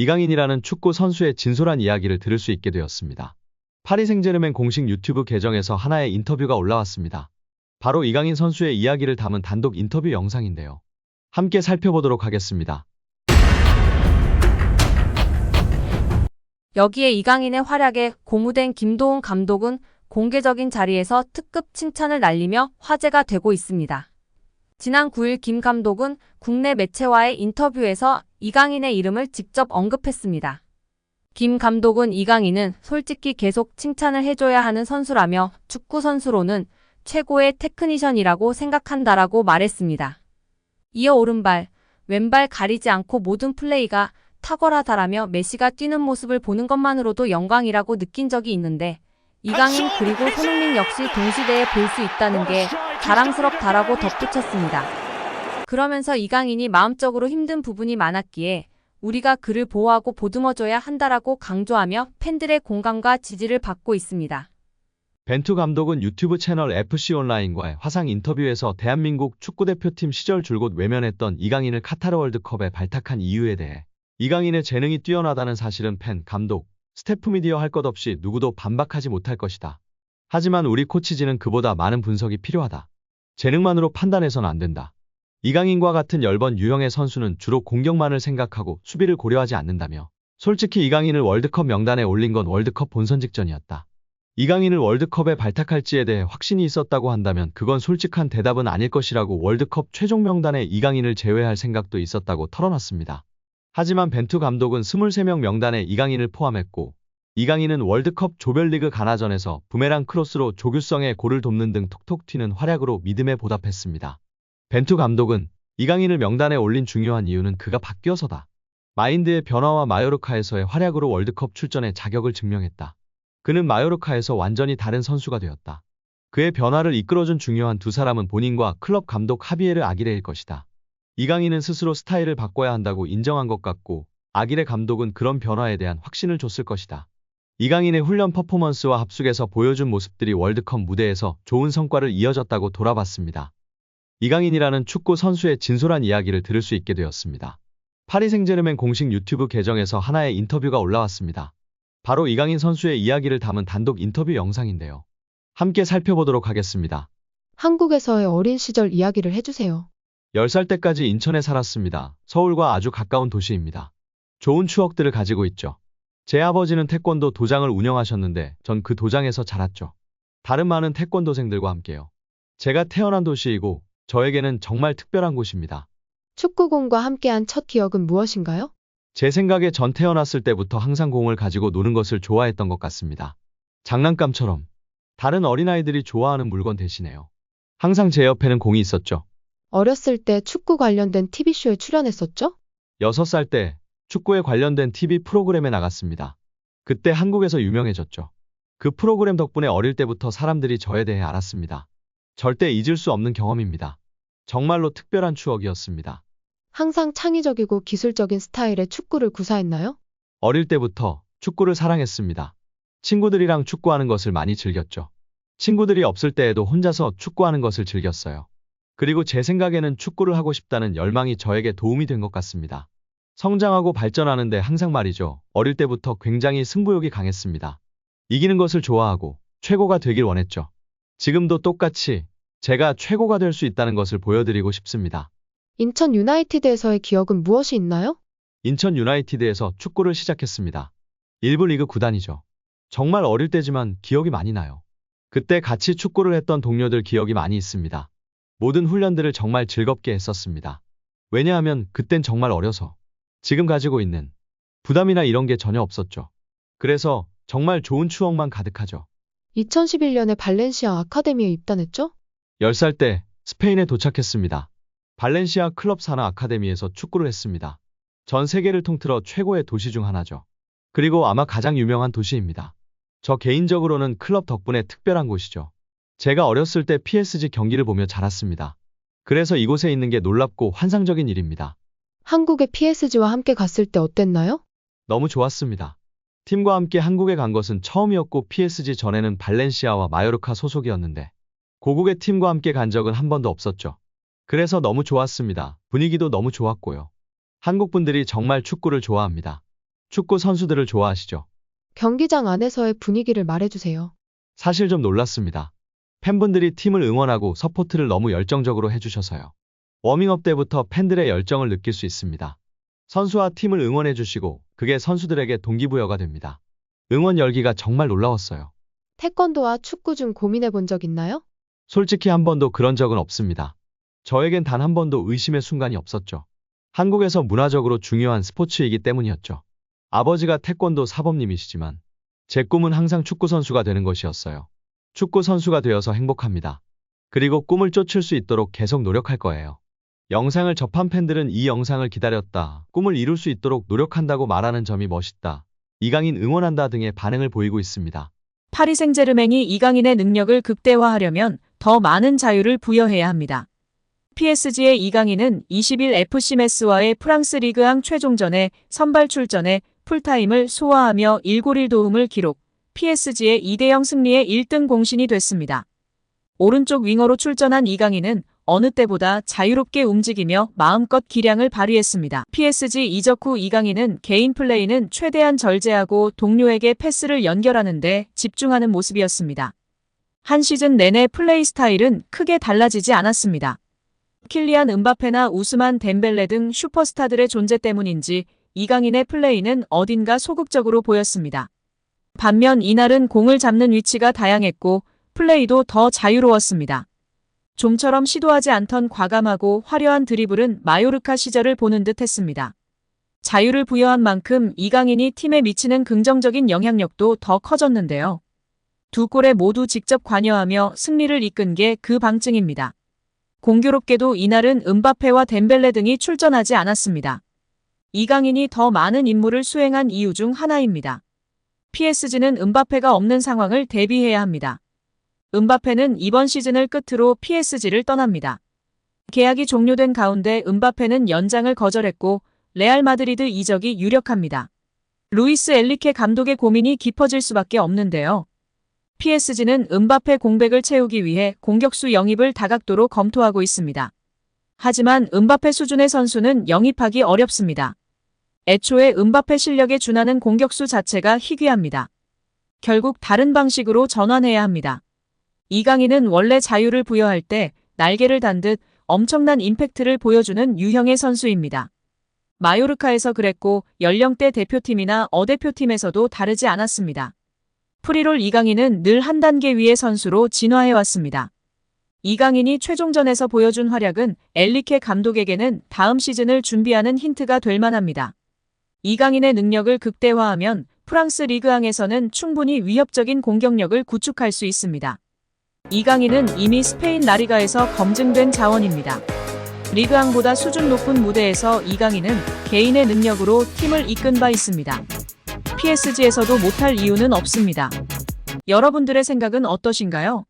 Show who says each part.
Speaker 1: 이강인이라는 축구 선수의 진솔한 이야기를 들을 수 있게 되었습니다. 파리 생제르맹 공식 유튜브 계정에서 하나의 인터뷰가 올라왔습니다. 바로 이강인 선수의 이야기를 담은 단독 인터뷰 영상인데요. 함께 살펴보도록 하겠습니다.
Speaker 2: 여기에 이강인의 활약에 고무된 김도훈 감독은 공개적인 자리에서 특급 칭찬을 날리며 화제가 되고 있습니다. 지난 9일 김 감독은 국내 매체와의 인터뷰에서 이강인의 이름을 직접 언급했습니다. 김 감독은 이강인은 솔직히 계속 칭찬을 해줘야 하는 선수라며 축구 선수로는 최고의 테크니션이라고 생각한다라고 말했습니다. 이어 오른발, 왼발 가리지 않고 모든 플레이가 탁월하다라며 메시가 뛰는 모습을 보는 것만으로도 영광이라고 느낀 적이 있는데 이강인 그리고 손흥민 역시 동시대에 볼 수 있다는 게 자랑스럽다라고 덧붙였습니다. 그러면서 이강인이 마음적으로 힘든 부분이 많았기에 우리가 그를 보호하고 보듬어줘야 한다라고 강조하며 팬들의 공감과 지지를 받고 있습니다.
Speaker 1: 벤투 감독은 유튜브 채널 FC 온라인과의 화상 인터뷰에서 대한민국 축구대표팀 시절 줄곧 외면했던 이강인을 카타르 월드컵에 발탁한 이유에 대해 이강인의 재능이 뛰어나다는 사실은 팬, 감독, 스태프 미디어 할 것 없이 누구도 반박하지 못할 것이다. 하지만 우리 코치진은 그보다 많은 분석이 필요하다. 재능만으로 판단해선 안 된다. 이강인과 같은 열번 유형의 선수는 주로 공격만을 생각하고 수비를 고려하지 않는다며 솔직히 이강인을 월드컵 명단에 올린 건 월드컵 본선 직전이었다. 이강인을 월드컵에 발탁할지에 대해 확신이 있었다고 한다면 그건 솔직한 대답은 아닐 것이라고 월드컵 최종 명단에 이강인을 제외할 생각도 있었다고 털어놨습니다. 하지만 벤투 감독은 23명 명단에 이강인을 포함했고 이강인은 월드컵 조별리그 가나전에서 부메랑 크로스로 조규성의 골을 돕는 등 톡톡 튀는 활약으로 믿음에 보답했습니다. 벤투 감독은 이강인을 명단에 올린 중요한 이유는 그가 바뀌어서다. 마인드의 변화와 마요르카에서의 활약으로 월드컵 출전의 자격을 증명했다. 그는 마요르카에서 완전히 다른 선수가 되었다. 그의 변화를 이끌어준 중요한 두 사람은 본인과 클럽 감독 하비에르 아기레일 것이다. 이강인은 스스로 스타일을 바꿔야 한다고 인정한 것 같고 아기레 감독은 그런 변화에 대한 확신을 줬을 것이다. 이강인의 훈련 퍼포먼스와 합숙에서 보여준 모습들이 월드컵 무대에서 좋은 성과를 이어졌다고 돌아봤습니다. 이강인이라는 축구 선수의 진솔한 이야기를 들을 수 있게 되었습니다. 파리 생제르맹 공식 유튜브 계정에서 하나의 인터뷰가 올라왔습니다. 바로 이강인 선수의 이야기를 담은 단독 인터뷰 영상인데요. 함께 살펴보도록 하겠습니다.
Speaker 3: 한국에서의 어린 시절 이야기를 해주세요.
Speaker 1: 10살 때까지 인천에 살았습니다. 서울과 아주 가까운 도시입니다. 좋은 추억들을 가지고 있죠. 제 아버지는 태권도 도장을 운영하셨는데 전 그 도장에서 자랐죠. 다른 많은 태권도생들과 함께요. 제가 태어난 도시이고 저에게는 정말 특별한 곳입니다.
Speaker 3: 축구공과 함께한 첫 기억은 무엇인가요?
Speaker 1: 제 생각에 전 태어났을 때부터 항상 공을 가지고 노는 것을 좋아했던 것 같습니다. 장난감처럼 다른 어린아이들이 좋아하는 물건 대신에요. 항상 제 옆에는 공이 있었죠.
Speaker 3: 어렸을 때 축구 관련된 TV쇼에 출연했었죠?
Speaker 1: 6살 때 축구에 관련된 TV 프로그램에 나갔습니다. 그때 한국에서 유명해졌죠. 그 프로그램 덕분에 어릴 때부터 사람들이 저에 대해 알았습니다. 절대 잊을 수 없는 경험입니다. 정말로 특별한 추억이었습니다.
Speaker 3: 항상 창의적이고 기술적인 스타일의 축구를 구사했나요?
Speaker 1: 어릴 때부터 축구를 사랑했습니다. 친구들이랑 축구하는 것을 많이 즐겼죠. 친구들이 없을 때에도 혼자서 축구하는 것을 즐겼어요. 그리고 제 생각에는 축구를 하고 싶다는 열망이 저에게 도움이 된 것 같습니다. 성장하고 발전하는데 항상 말이죠. 어릴 때부터 굉장히 승부욕이 강했습니다. 이기는 것을 좋아하고 최고가 되길 원했죠. 지금도 똑같이 제가 최고가 될 수 있다는 것을 보여드리고 싶습니다.
Speaker 3: 인천 유나이티드에서의 기억은 무엇이 있나요?
Speaker 1: 인천 유나이티드에서 축구를 시작했습니다. 1부 리그 구단이죠. 정말 어릴 때지만 기억이 많이 나요. 그때 같이 축구를 했던 동료들 기억이 많이 있습니다. 모든 훈련들을 정말 즐겁게 했었습니다. 왜냐하면 그땐 정말 어려서 지금 가지고 있는 부담이나 이런 게 전혀 없었죠. 그래서 정말 좋은 추억만 가득하죠.
Speaker 3: 2011년에 발렌시아 아카데미에 입단했죠?
Speaker 1: 10살 때 스페인에 도착했습니다. 발렌시아 클럽 산하 아카데미에서 축구를 했습니다. 전 세계를 통틀어 최고의 도시 중 하나죠. 그리고 아마 가장 유명한 도시입니다. 저 개인적으로는 클럽 덕분에 특별한 곳이죠. 제가 어렸을 때 PSG 경기를 보며 자랐습니다. 그래서 이곳에 있는 게 놀랍고 환상적인 일입니다.
Speaker 3: 한국의 PSG와 함께 갔을 때 어땠나요?
Speaker 1: 너무 좋았습니다. 팀과 함께 한국에 간 것은 처음이었고 PSG 전에는 발렌시아와 마요르카 소속이었는데 고국의 팀과 함께 간 적은 한 번도 없었죠. 그래서 너무 좋았습니다. 분위기도 너무 좋았고요. 한국 분들이 정말 축구를 좋아합니다. 축구 선수들을 좋아하시죠?
Speaker 3: 경기장 안에서의 분위기를 말해주세요.
Speaker 1: 사실 좀 놀랐습니다. 팬분들이 팀을 응원하고 서포트를 너무 열정적으로 해주셔서요. 워밍업 때부터 팬들의 열정을 느낄 수 있습니다. 선수와 팀을 응원해주시고 그게 선수들에게 동기부여가 됩니다. 응원 열기가 정말 놀라웠어요.
Speaker 3: 태권도와 축구 중 고민해 본 적 있나요?
Speaker 1: 솔직히 한 번도 그런 적은 없습니다. 저에겐 단 한 번도 의심의 순간이 없었죠. 한국에서 문화적으로 중요한 스포츠이기 때문이었죠. 아버지가 태권도 사범님이시지만 제 꿈은 항상 축구 선수가 되는 것이었어요. 축구 선수가 되어서 행복합니다. 그리고 꿈을 쫓을 수 있도록 계속 노력할 거예요. 영상을 접한 팬들은 이 영상을 기다렸다, 꿈을 이룰 수 있도록 노력한다고 말하는 점이 멋있다, 이강인 응원한다 등의 반응을 보이고 있습니다.
Speaker 4: 파리 생제르맹이 이강인의 능력을 극대화하려면 더 많은 자유를 부여해야 합니다. PSG의 이강인은 20일 FC 메스와의 프랑스 리그앙 최종전에 선발 출전해 풀타임을 소화하며 1골 1도움을 기록, PSG의 2대0 승리의 1등 공신이 됐습니다. 오른쪽 윙어로 출전한 이강인은 어느 때보다 자유롭게 움직이며 마음껏 기량을 발휘했습니다. PSG 이적 후 이강인은 개인 플레이는 최대한 절제하고 동료에게 패스를 연결하는데 집중하는 모습이었습니다. 한 시즌 내내 플레이 스타일은 크게 달라지지 않았습니다. 킬리안 은바페나 우스만 덴벨레 등 슈퍼스타들의 존재 때문인지 이강인의 플레이는 어딘가 소극적으로 보였습니다. 반면 이날은 공을 잡는 위치가 다양했고 플레이도 더 자유로웠습니다. 좀처럼 시도하지 않던 과감하고 화려한 드리블은 마요르카 시절을 보는 듯 했습니다. 자유를 부여한 만큼 이강인이 팀에 미치는 긍정적인 영향력도 더 커졌는데요. 두 골에 모두 직접 관여하며 승리를 이끈 게 그 방증입니다. 공교롭게도 이날은 은바페와 덴벨레 등이 출전하지 않았습니다. 이강인이 더 많은 임무를 수행한 이유 중 하나입니다. PSG는 은바페가 없는 상황을 대비해야 합니다. 은바페는 이번 시즌을 끝으로 PSG를 떠납니다. 계약이 종료된 가운데 은바페는 연장을 거절했고 레알 마드리드 이적이 유력합니다. 루이스 엘리케 감독의 고민이 깊어질 수밖에 없는데요. PSG는 은바페 공백을 채우기 위해 공격수 영입을 다각도로 검토하고 있습니다. 하지만 은바페 수준의 선수는 영입하기 어렵습니다. 애초에 은바페 실력에 준하는 공격수 자체가 희귀합니다. 결국 다른 방식으로 전환해야 합니다. 이강인은 원래 자유를 부여할 때 날개를 단 듯 엄청난 임팩트를 보여주는 유형의 선수입니다. 마요르카에서 그랬고 연령대 대표팀이나 어대표팀에서도 다르지 않았습니다. 프리롤 이강인은 늘 한 단계 위의 선수로 진화해왔습니다. 이강인이 최종전에서 보여준 활약은 엘리케 감독에게는 다음 시즌을 준비하는 힌트가 될 만합니다. 이강인의 능력을 극대화하면 프랑스 리그앙에서는 충분히 위협적인 공격력을 구축할 수 있습니다. 이강인은 이미 스페인 라리가에서 검증된 자원입니다. 리그앙보다 수준 높은 무대에서 이강인은 개인의 능력으로 팀을 이끈 바 있습니다. PSG에서도 못할 이유는 없습니다. 여러분들의 생각은 어떠신가요?